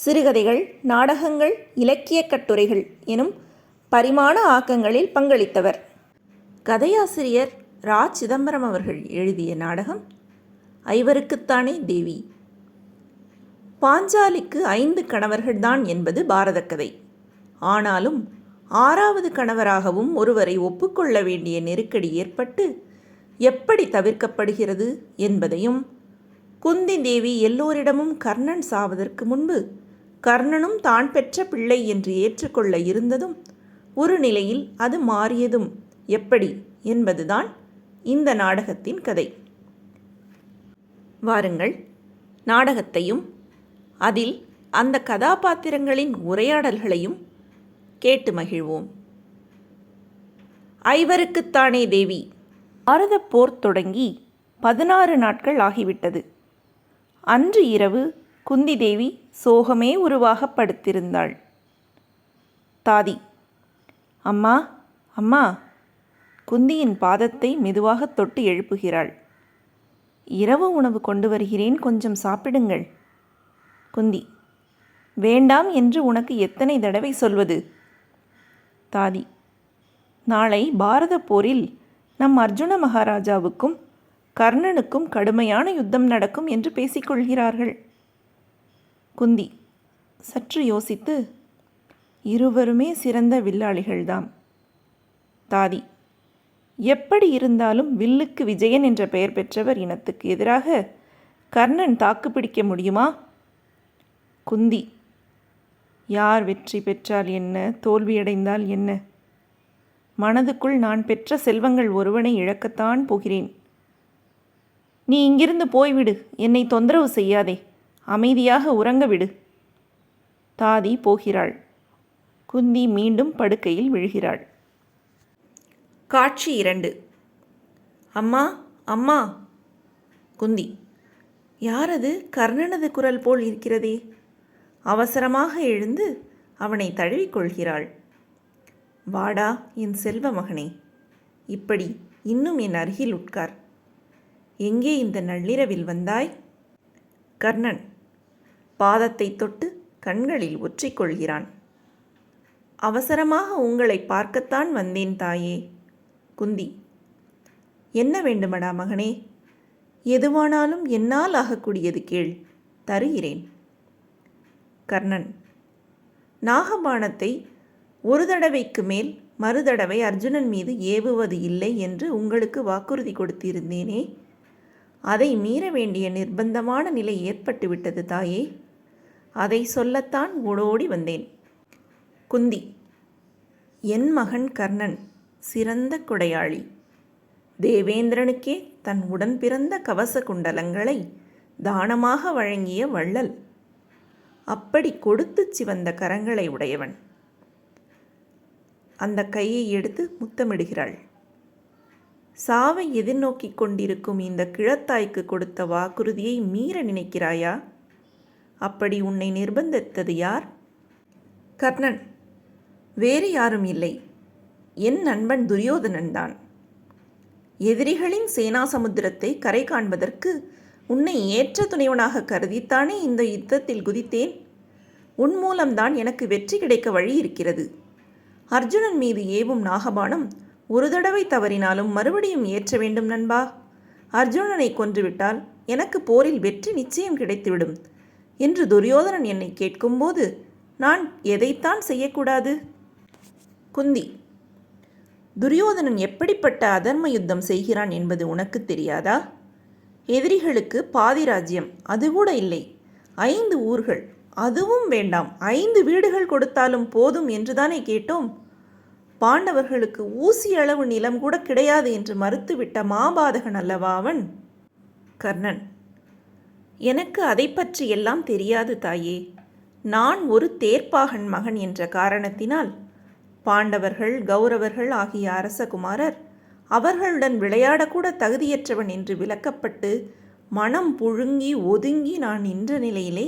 சிறுகதைகள் நாடகங்கள் இலக்கியக் கட்டுரைகள் எனும் பரிமாண ஆக்கங்களில் பங்களித்தவர். கதையாசிரியர் ரா. சிதம்பரம் அவர்கள் எழுதிய நாடகம் ஐவருக்குத்தானே தேவி. பாஞ்சாலிக்கு ஐந்து கணவர்கள்தான் என்பது பாரத கதை ஆனாலும் ஆறாவது கணவராகவும் ஒருவரை ஒப்புக்கொள்ள வேண்டிய நெருக்கடி ஏற்பட்டு எப்படி தவிர்க்கப்படுகிறது என்பதையும் குந்தி தேவி எல்லோரிடமும் கர்ணன் சாவதற்கு முன்பு கர்ணனும் தான் பெற்ற பிள்ளை என்று ஏற்றுக்கொள்ள இருந்ததும் ஒரு நிலையில் அது மாறியதும் எப்படி என்பதுதான் இந்த நாடகத்தின் கதை. வாருங்கள் நாடகத்தையும் அதில் அந்த கதாபாத்திரங்களின் உரையாடல்களையும் கேட்டு மகிழ்வோம். ஐவருக்குத்தானே தேவி பாரத போர் தொடங்கி பதினாறு நாட்கள் ஆகிவிட்டது. அன்று இரவு குந்தி தேவி சோகமே உருவாக படுத்திருந்தாள். தாதி அம்மா அம்மா குந்தியின் பாதத்தை மெதுவாக தொட்டு எழுப்புகிறாள். இரவு உணவு கொண்டு வருகிறேன் கொஞ்சம் சாப்பிடுங்கள். குந்தி வேண்டாம் என்று உனக்கு எத்தனை தடவை சொல்வது? தாதி நாளை பாரத போரில் நம் அர்ஜுன மகாராஜாவுக்கும் கர்ணனுக்கும் கடுமையான யுத்தம் நடக்கும் என்று பேசிக்கொள்கிறார்கள் குந்தி. சற்று யோசித்து இருவருமே சிறந்த வில்லாளிகள்தாம். தாதி. எப்படி இருந்தாலும் வில்லுக்கு விஜயன் என்ற பெயர் பெற்றவர் இனத்துக்கு எதிராக கர்ணன் தாக்குப்பிடிக்க முடியுமா? குந்தி. யார் வெற்றி பெற்றால் என்ன? தோல்வியடைந்தால் என்ன? மனதுக்குள் நான் பெற்ற செல்வங்கள் ஒருவனை இழக்கத்தான் போகிறேன். நீ இங்கிருந்து போய்விடு. என்னை தொந்தரவு செய்யாதே. அமைதியாக உறங்க விடு. தாதி போகிறாள். குந்தி மீண்டும் படுக்கையில் விழுகிறாள். காட்சி இரண்டு. அம்மா அம்மா. குந்தி. யாரது? கர்ணனது குரல் போல் இருக்கிறதே. அவசரமாக எழுந்து அவனை தழுவிக்கொள்கிறாள். வாடா என் செல்வ மகனே. இப்படி இன்னும் என் அருகில் உட்கார். எங்கே இந்த நள்ளிரவில் வந்தாய்? கர்ணன். பாதத்தை தொட்டு கண்களில் ஒற்றிக்கொள்கிறான். அவசரமாக உங்களை பார்க்கத்தான் வந்தேன் தாயே. குந்தி என்ன வேண்டுமடா மகனே? எதுவானாலும் என்னால் ஆகக்கூடியது கேள் தருகிறேன். கர்ணன் நாகபாணத்தை ஒரு தடவைக்கு மேல் மறுதடவை அர்ஜுனன் மீது ஏவுவது இல்லை என்று உங்களுக்கு வாக்குறுதி கொடுத்திருந்தேனே. அதை மீற வேண்டிய நிர்பந்தமான நிலை ஏற்பட்டுவிட்டது தாயே. அதை சொல்லத்தான் ஓடோடி வந்தேன். குந்தி என் மகன் கர்ணன் சிறந்த கொடையாளி. தேவேந்திரனுக்கே தன் உடன் பிறந்த கவச குண்டலங்களை தானமாக வழங்கிய வள்ளல். அப்படி கொடுத்து சிவந்த கரங்களை உடையவன். அந்த கையை எடுத்து முத்தமிடுகிறாள். சாவை எதிர்நோக்கிக் கொண்டிருக்கும் இந்த கிழத்தாய்க்கு கொடுத்த வாக்குறுதியை மீற நினைக்கிறாயா? அப்படி உன்னை நிர்பந்தித்தது யார்? கர்ணன். வேறு யாரும் இல்லை. என் நண்பன் துரியோதனன் தான். எதிரிகளின் சேனா சமுத்திரத்தை கரை காண்பதற்கு உன்னை ஏற்ற துணைவனாக கருதித்தானே இந்த யுத்தத்தில் குதித்தேன்? உன் மூலம்தான் எனக்கு வெற்றி கிடைக்க வழி இருக்கிறது. அர்ஜுனன் மீது ஏவும் நாகபானம் ஒரு தடவை தவறினாலும் மறுபடியும் ஏற்ற வேண்டும் நண்பா. அர்ஜுனனை கொன்றுவிட்டால் எனக்கு போரில் வெற்றி நிச்சயம் கிடைத்துவிடும். என்று துரியோதனன் என்னை கேட்கும்போது நான் எதைத்தான் செய்யக்கூடாது? குந்தி துரியோதனன் எப்படிப்பட்ட அதர்ம யுத்தம் செய்கிறான் என்பது உனக்கு தெரியாதா? எதிரிகளுக்கு பாதி ராஜ்யம் அது கூட இல்லை. ஐந்து ஊர்கள் அதுவும் வேண்டாம். ஐந்து வீடுகள் கொடுத்தாலும் போதும் என்றுதானே கேட்டோம். பாண்டவர்களுக்கு ஊசி அளவு நிலம் கூட கிடையாது என்று மறுத்துவிட்ட மாபாதகன் அல்லவா அவன்? கர்ணன் எனக்கு அதை பற்றி எல்லாம் தெரியாது தாயே. நான் ஒரு தேர்ப்பாகன் மகன் என்ற காரணத்தினால் பாண்டவர்கள் கௌரவர்கள் ஆகிய அரசகுமாரர் அவர்களுடன் விளையாடக்கூட தகுதியற்றவன் என்று விலக்கப்பட்டு மனம் புழுங்கி ஒதுங்கி நான் நின்ற நிலையிலே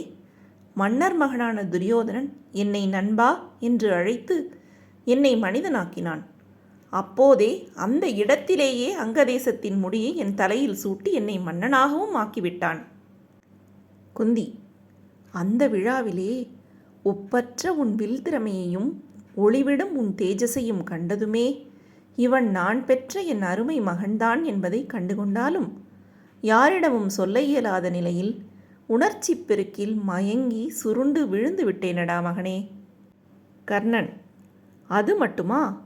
மன்னர் மகனான துரியோதனன் என்னை நண்பா என்று அழைத்து என்னை மனிதனாக்கினான். அப்போதே அந்த இடத்திலேயே அங்கதேசத்தின் முடியை என் தலையில் சூட்டி என்னை மன்னனாகவும் ஆக்கிவிட்டான். குந்தி. அந்த விழாவிலே ஒப்பற்ற உன் வில் திறமையையும் ஒளிவிடும் உன் தேஜஸையும் கண்டதுமே இவன் நான் பெற்ற என் அருமை மகன்தான் என்பதை கண்டுகொண்டாலும் யாரிடமும் சொல்ல இயலாத நிலையில் உணர்ச்சி பெருக்கில் மயங்கி சுருண்டு விழுந்து விட்டேனடா மகனே. கர்ணன் அது மட்டுமா?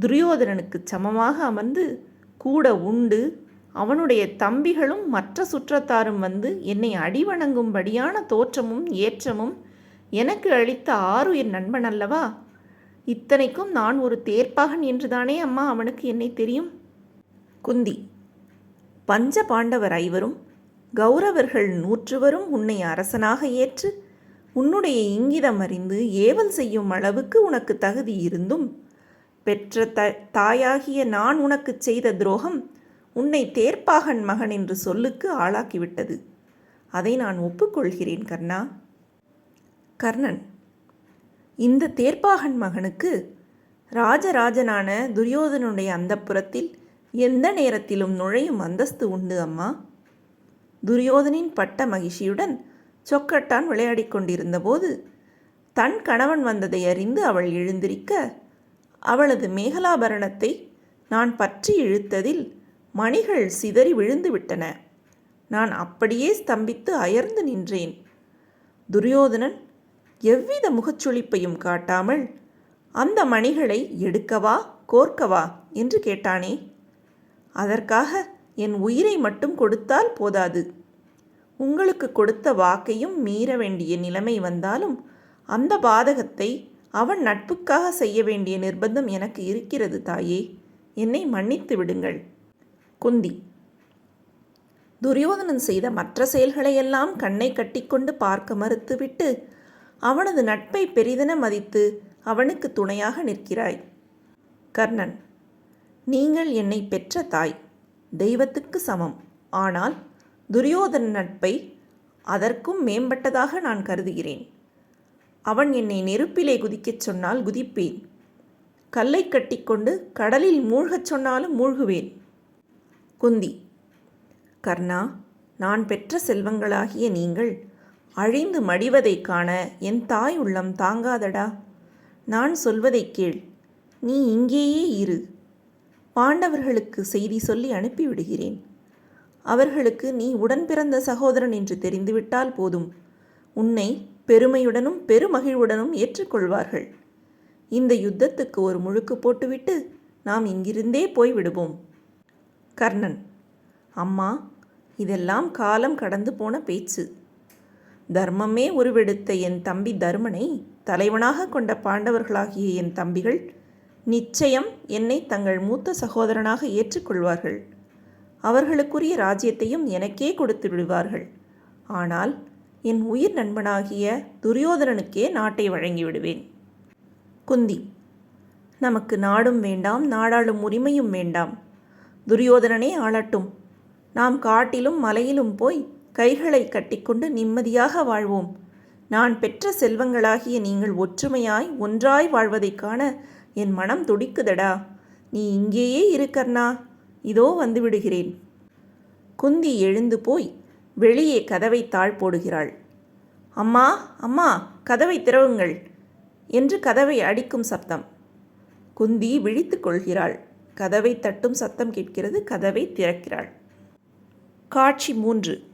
துரியோதனனுக்கு சமமாக அமர்ந்து கூட உண்டு அவனுடைய தம்பிகளும் மற்ற சுற்றத்தாரும் வந்து என்னை அடிவணங்கும்படியான தோற்றமும் ஏற்றமும் எனக்கு அளித்த ஆறுயிர் நண்பன் அல்லவா? இத்தனைக்கும் நான் ஒரு தேர்ப்பாகன் என்றுதானே அம்மா அவனுக்கு என்னை தெரியும்? குந்தி பஞ்ச பாண்டவர் ஐவரும் கௌரவர்கள் நூற்றுவரும் உன்னை அரசனாக ஏற்று உன்னுடைய இங்கிதம் அறிந்து ஏவல் செய்யும் அளவுக்கு உனக்கு தகுதி இருந்தும் பெற்ற த தாயாகிய நான் உனக்கு செய்த துரோகம் உன்னை தேர்ப்பாகன் மகன் என்று சொல்லுக்கு ஆளாக்கிவிட்டது. அதை நான் ஒப்புக்கொள்கிறேன் கர்ணா. கர்ணன் இந்த தேர்ப்பாகன் மகனுக்கு ராஜராஜனான துரியோதனுடைய அந்தப்புறத்தில் எந்த நேரத்திலும் நுழையும் அந்தஸ்து உண்டு அம்மா. துரியோதனின் பட்ட மகிழ்ச்சியுடன் சொக்கட்டான் விளையாடிக் கொண்டிருந்தபோது தன் கணவன் வந்ததை அறிந்து அவள் எழுந்திருக்க அவளது மேகலாபரணத்தை நான் பற்றி இழுத்ததில் மணிகள் சிதறி விழுந்து விட்டன நான் அப்படியே ஸ்தம்பித்து அயர்ந்து நின்றேன். துரியோதனன் எவ்வித முகச்சுளிப்பையும் காட்டாமல் அந்த மணிகளை எடுக்கவா கோர்க்கவா? என்று கேட்டானே. அதற்காக என் உயிரை மட்டும் கொடுத்தால் போதாது. உங்களுக்கு கொடுத்த வாக்கையும் மீற வேண்டிய நிலைமை வந்தாலும் அந்த பாதகத்தை அவன் நட்புக்காக செய்ய வேண்டிய நிர்பந்தம் எனக்கு இருக்கிறது தாயே. என்னை மன்னித்து விடுங்கள். குந்தி. துரியோதனன் செய்த மற்ற செயல்களையெல்லாம் கண்ணை கட்டிக்கொண்டு பார்க்க மறுத்துவிட்டு அவனது நட்பை பெரிதென மதித்து அவனுக்கு துணையாக நிற்கிறாய். கர்ணன் நீங்கள் என்னை பெற்ற தாய் தெய்வத்துக்கு சமம். ஆனால் துரியோதன நட்பை அதற்கும் மேம்பட்டதாக நான் கருதுகிறேன். அவன் என்னை நெருப்பிலே குதிக்கச் சொன்னால் குதிப்பேன். கல்லை கட்டிக்கொண்டு கடலில் மூழ்கச் சொன்னாலும் மூழ்குவேன். குந்தி. கர்ணா நான் பெற்ற செல்வங்களாகிய நீங்கள் அழிந்து மடிவதைக் காண என் தாய் உள்ளம் தாங்காதடா. நான் சொல்வதைக் கேள் நீ இங்கேயே இரு. பாண்டவர்களுக்கு செய்தி சொல்லி அனுப்பிவிடுகிறேன். அவர்களுக்கு நீ உடன் பிறந்த சகோதரன் என்று தெரிந்துவிட்டால் போதும். உன்னை பெருமையுடனும் பெருமகிழ்வுடனும் ஏற்றுக்கொள்வார்கள். இந்த யுத்தத்துக்கு ஒரு முழுக்கு போட்டுவிட்டு நாம் இங்கிருந்தே போய் விடுவோம் கர்ணன். அம்மா இதெல்லாம் காலம் கடந்து போன பேச்சு. தர்மமே உருவெடுத்த என் தம்பி தர்மனை தலைவனாக கொண்ட பாண்டவர்களாகிய என் தம்பிகள் நிச்சயம் என்னை தங்கள் மூத்த சகோதரனாக ஏற்றுக்கொள்வார்கள். அவர்களுக்குரிய ராஜ்யத்தையும் எனக்கே கொடுத்து விடுவார்கள். ஆனால் என் உயிர் நண்பனாகிய துரியோதனனுக்கே நாட்டை வழங்கிவிடுவேன் குந்தி நமக்கு நாடும் வேண்டாம் நாடாளும் உரிமையும் வேண்டாம். துரியோதனனே ஆளட்டும். நாம் காட்டிலும் மலையிலும் போய் கைகளை கட்டிக்கொண்டு நிம்மதியாக வாழ்வோம். நான் பெற்ற செல்வங்களாகிய நீங்கள் ஒற்றுமையாய் ஒன்றாய் வாழ்வதைக் காண என் மனம் துடிக்குதடா. நீ இங்கேயே இருக்கர்னா இதோ வந்துவிடுகிறேன். குந்தி எழுந்து போய் வெளியே கதவை தாழ் போடுகிறாள். அம்மா அம்மா கதவை திறவுங்கள் என்று கதவை அடிக்கும் சப்தம். குந்தி விழித்து கொள்கிறாள். கதவை தட்டும் சத்தம் கேட்கிறது கதவை திறக்கிறாள். காட்சி மூன்று.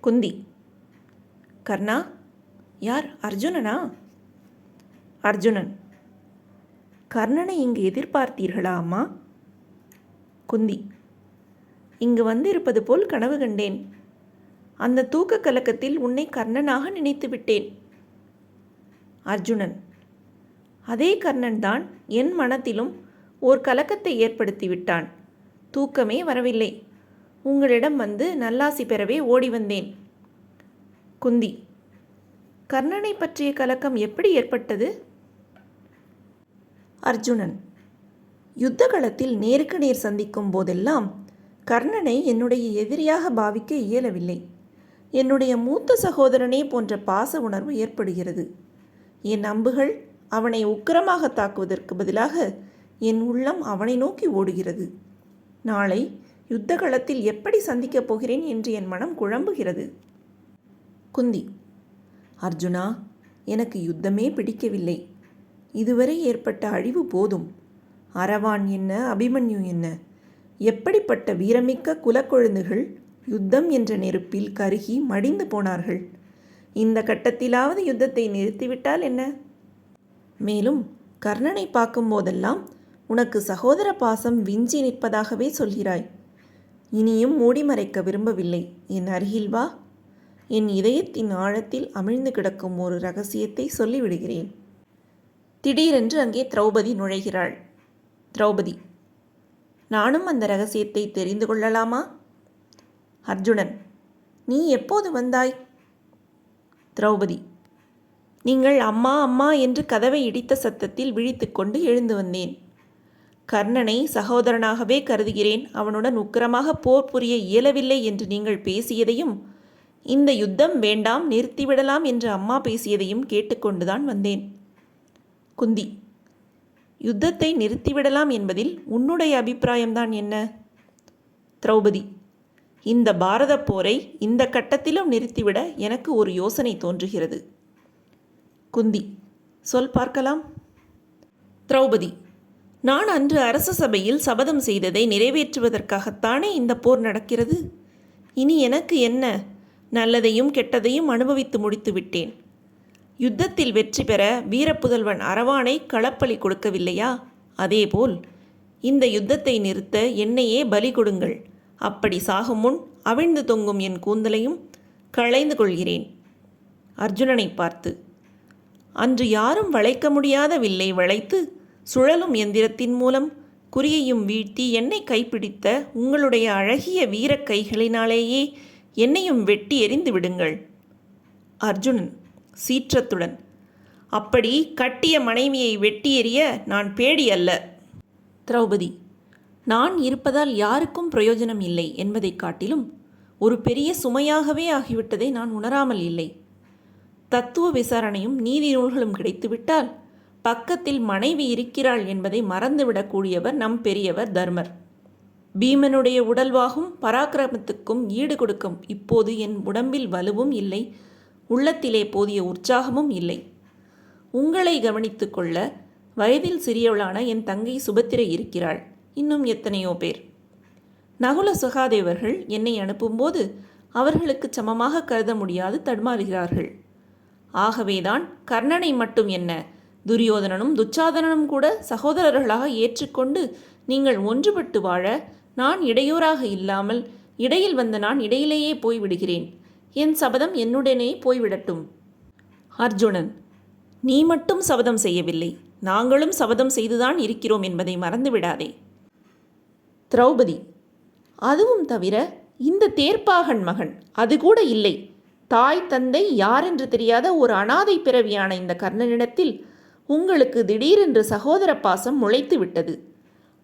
குந்தி. கர்ணா யார்? அர்ஜுனனா? அர்ஜுனன். கர்ணனை இங்கு எதிர்பார்த்தீர்களா அம்மா? குந்தி. இங்கு வந்திருப்பது போல் கனவு கண்டேன். அந்த தூக்க கலக்கத்தில் உன்னை கர்ணனாக நினைத்து விட்டேன். அர்ஜுனன். அதே கர்ணன் தான் என் மனத்திலும் ஓர் கலக்கத்தை ஏற்படுத்தி விட்டான் தூக்கமே வரவில்லை. உங்களிடம் வந்து நல்லாசி பெறவே ஓடி வந்தேன். குந்தி கர்ணனை பற்றிய கலக்கம் எப்படி ஏற்பட்டது? அர்ஜுனன் யுத்த களத்தில் நேருக்கு நேர் சந்திக்கும் போதெல்லாம் கர்ணனை என்னுடைய எதிரியாக பாவிக்க இயலவில்லை. என்னுடைய மூத்த சகோதரனே போன்ற பாச உணர்வு ஏற்படுகிறது. என் அம்புகள் அவனை உக்கிரமாக தாக்குவதற்கு பதிலாக என் உள்ளம் அவனை நோக்கி ஓடுகிறது. நாளை யுத்த களத்தில் எப்படி சந்திக்கப் போகிறேன் என்று என் மனம் குழம்புகிறது. குந்தி அர்ஜுனா எனக்கு யுத்தமே பிடிக்கவில்லை. இதுவரை ஏற்பட்ட அழிவு போதும். அரவான் என்ன அபிமன்யு என்ன? எப்படிப்பட்ட வீரமிக்க குலக்கொழுந்துகள் யுத்தம் என்ற நெருப்பில் கருகி மடிந்து போனார்கள்? இந்த கட்டத்திலாவது யுத்தத்தை நிறுத்திவிட்டால் என்ன? மேலும் கர்ணனை பார்க்கும் போதெல்லாம் உனக்கு சகோதர பாசம் விஞ்சி நிற்பதாகவே சொல்கிறாய். இனியும் மூடி மறைக்க விரும்பவில்லை. என் அருகில் வா. என் இதயத்தின் ஆழத்தில் அமிழ்ந்து கிடக்கும் ஒரு ரகசியத்தை சொல்லிவிடுகிறேன். திடீரென்று அங்கே திரௌபதி நுழைகிறாள். திரௌபதி நானும் அந்த ரகசியத்தை தெரிந்து கொள்ளலாமா? அர்ஜுனன் நீ எப்போது வந்தாய்? திரௌபதி நீங்கள் அம்மா அம்மா என்று கதவை இடித்த சத்தத்தில் விழித்துக்கொண்டு எழுந்து வந்தேன். கர்ணனை சகோதரனாகவே கருதுகிறேன். அவனுடன் உக்கிரமாக போர் புரிய இயலவில்லை என்று நீங்கள் பேசியதையும் இந்த யுத்தம் வேண்டாம் நிறுத்திவிடலாம் என்று அம்மா பேசியதையும் கேட்டுக்கொண்டுதான் வந்தேன். குந்தி யுத்தத்தை நிறுத்திவிடலாம் என்பதில் உன்னுடைய அபிப்பிராயம்தான் என்ன? திரௌபதி இந்த பாரத போரை இந்த கட்டத்திலும் நிறுத்திவிட எனக்கு ஒரு யோசனை தோன்றுகிறது. குந்தி சொல் பார்க்கலாம். திரௌபதி நான் அன்று அரச சபையில் சபதம் செய்ததை நிறைவேற்றுவதற்காகத்தானே இந்த போர் நடக்கிறது? இனி எனக்கு என்ன? நல்லதையும் கெட்டதையும் அனுபவித்து முடித்து விட்டேன். யுத்தத்தில் வெற்றி பெற வீரப்புதல்வன் அரவானை களப்பலி கொடுக்கவில்லையா? அதேபோல் இந்த யுத்தத்தை நிறுத்த என்னையே பலி கொடுங்கள். அப்படி சாகும் முன் அவிழ்ந்து தொங்கும் என் கூந்தலையும் களைந்து கொள்கிறேன். அர்ஜுனனை பார்த்து அன்று யாரும் வளைக்க முடியாத வில்லை வளைத்து சுழலும் எந்திரத்தின் மூலம் குறியையும் வீழ்த்தி என்னை கைப்பிடித்த உங்களுடைய அழகிய வீரக் கைகளினாலேயே என்னையும் வெட்டி எறிந்து விடுங்கள். அர்ஜுனன் சீற்றத்துடன் அப்படி கட்டிய மனைவியை வெட்டி எறிய நான் பேடி அல்ல. திரௌபதி நான் இருப்பதால் யாருக்கும் பிரயோஜனம் இல்லை என்பதைக் காட்டிலும் ஒரு பெரிய சுமையாகவே ஆகிவிட்டதை நான் உணராமல் இல்லை. தத்துவ விசாரணையும் நீதி நூல்களும் கிடைத்துவிட்டால் பக்கத்தில் மனைவி இருக்கிறாள் என்பதை மறந்துவிடக்கூடியவர் நம் பெரியவர் தர்மர். பீமனுடைய உடல்வாகும் பராக்கிரமத்துக்கும் ஈடு கொடுக்கும். இப்போது என் உடம்பில் வலுவும் இல்லை உள்ளத்திலே போதிய உற்சாகமும் இல்லை. உங்களை கவனித்து கொள்ள வயதில் சிறியவளான என் தங்கை சுபத்திரை இருக்கிறாள். இன்னும் எத்தனையோ பேர். நகுல சுகாதேவர்கள் என்னை அனுப்பும்போது அவர்களுக்கு சமமாக கருத முடியாது தடுமாறுகிறார்கள். ஆகவேதான் கர்ணனை மட்டும் என்ன துரியோதனனும் துச்சாதனனும் கூட சகோதரர்களாக ஏற்றுக்கொண்டு நீங்கள் ஒன்றுபட்டு வாழ நான் இடையூறாக இல்லாமல் இடையில் வந்த நான் இடையிலேயே போய்விடுகிறேன். என் சபதம் என்னுடனே போய்விடட்டும். அர்ஜுனன் நீ மட்டும் சபதம் செய்யவில்லை. நாங்களும் சபதம் செய்துதான் இருக்கிறோம் என்பதை மறந்துவிடாதே. திரௌபதி அதுவும் தவிர இந்த தேர்ப்பாகன் மகன் அது கூட இல்லை. தாய் தந்தை யாரென்று தெரியாத ஒரு அனாதை பிறவியான இந்த கர்ணனிடத்தில் உங்களுக்கு திடீரென்று சகோதர பாசம் முளைத்து விட்டது.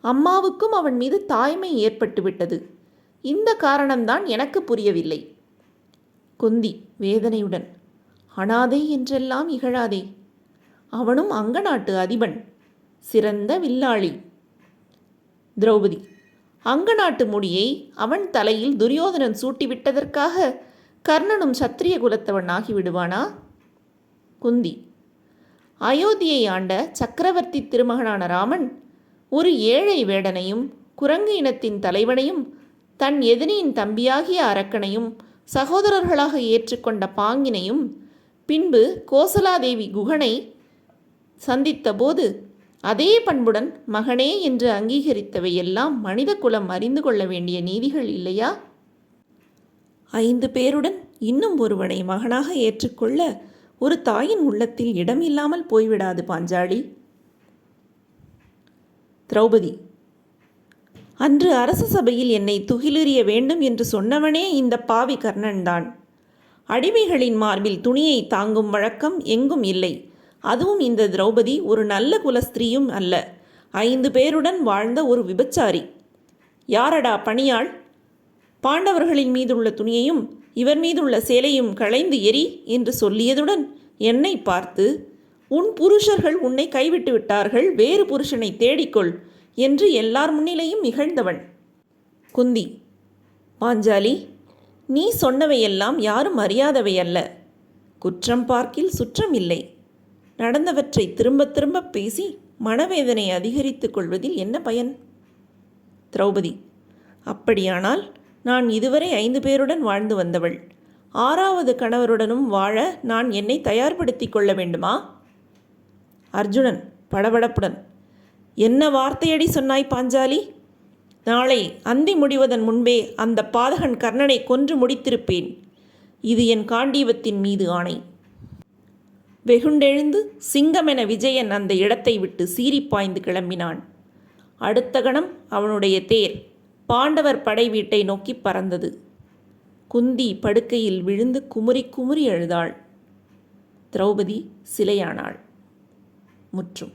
அம்மாவுக்கும் அவன் மீது தாய்மை ஏற்பட்டு விட்டது. இந்த காரணம்தான் எனக்கு புரியவில்லை. குந்தி வேதனையுடன் அனாதை என்றெல்லாம் இகழாதே. அவனும் அங்கநாட்டு அதிபன் சிறந்த வில்லாளி. திரௌபதி அங்கநாட்டு முடியை அவன் தலையில் துரியோதனன் சூட்டிவிட்டதற்காக கர்ணனும் சத்திரிய குலத்தவன் ஆகிவிடுவானா? குந்தி அயோத்தியை ஆண்ட சக்கரவர்த்தி திருமகனான ராமன் ஒரு ஏழை வேடனையும் குரங்கு இனத்தின் தலைவனையும் தன் எதினியின் தம்பியாகிய அரக்கனையும் சகோதரர்களாக ஏற்றுக்கொண்ட பாங்கினையும் பின்பு கோசலாதேவி குகனை சந்தித்தபோது அதே பண்புடன் மகனே என்று அங்கீகரித்தவையெல்லாம் மனித குலம் அறிந்து கொள்ள வேண்டிய நீதிகள் இல்லையா? ஐந்து பேருடன் இன்னும் ஒருவனை மகனாக ஏற்றுக்கொள்ள ஒரு தாயின் உள்ளத்தில் இடம் இல்லாமல் போய்விடாது பாஞ்சாலி. திரௌபதி அன்று அரச சபையில் என்னை துகிலுறிய வேண்டும் என்று சொன்னவனே இந்த பாவி கர்ணன்தான். அடிமைகளின் மார்பில் துணியை தாங்கும் வழக்கம் எங்கும் இல்லை. அதுவும் இந்த திரௌபதி ஒரு நல்ல குலஸ்திரீயும் அல்ல. ஐந்து பேருடன் வாழ்ந்த ஒரு விபச்சாரி. யாரடா பணியாள்? பாண்டவர்களின் மீதுள்ள துணியையும் இவர் மீதுள்ள சேலையும் களைந்து எரி என்று சொல்லியதுடன் என்னை பார்த்து உன் புருஷர்கள் உன்னை கைவிட்டு விட்டார்கள் வேறு புருஷனை தேடிக்கொள் என்று எல்லார் முன்னிலையும் இகழ்ந்தவன். குந்தி பாஞ்சாலி நீ சொன்னவையெல்லாம் யாரும் அறியாதவை அல்ல. குற்றம் பார்க்கில் சுற்றம் இல்லை. நடந்தவற்றை திரும்ப திரும்ப பேசி மனவேதனை அதிகரித்துக் கொள்வதில் என்ன பயன்? திரௌபதி அப்படியானால் நான் இதுவரை ஐந்து பேருடன் வாழ்ந்து வந்தவள். ஆறாவது கணவருடனும் வாழ நான் என்னை தயார்படுத்திக் கொள்ள வேண்டுமா? அர்ஜுனன் படபடப்புடன் என்ன வார்த்தையடி சொன்னாய் பாஞ்சாலி? நாளை அந்தி முடிவதன் முன்பே அந்த பாதகன் கர்ணனை கொன்று முடித்திருப்பேன். இது என் காண்டீவத்தின் மீது ஆணை. வெகுண்டெழுந்து சிங்கமென விஜயன் அந்த இடத்தை விட்டு சீறிப்பாய்ந்து கிளம்பினான். அடுத்த கணம் அவனுடைய தேர். பாண்டவர் படை வீட்டை நோக்கி பறந்தது. குந்தி படுக்கையில் விழுந்து குமுறி குமுறி அழுதாள் திரௌபதி சிலையானாள். முற்றும்.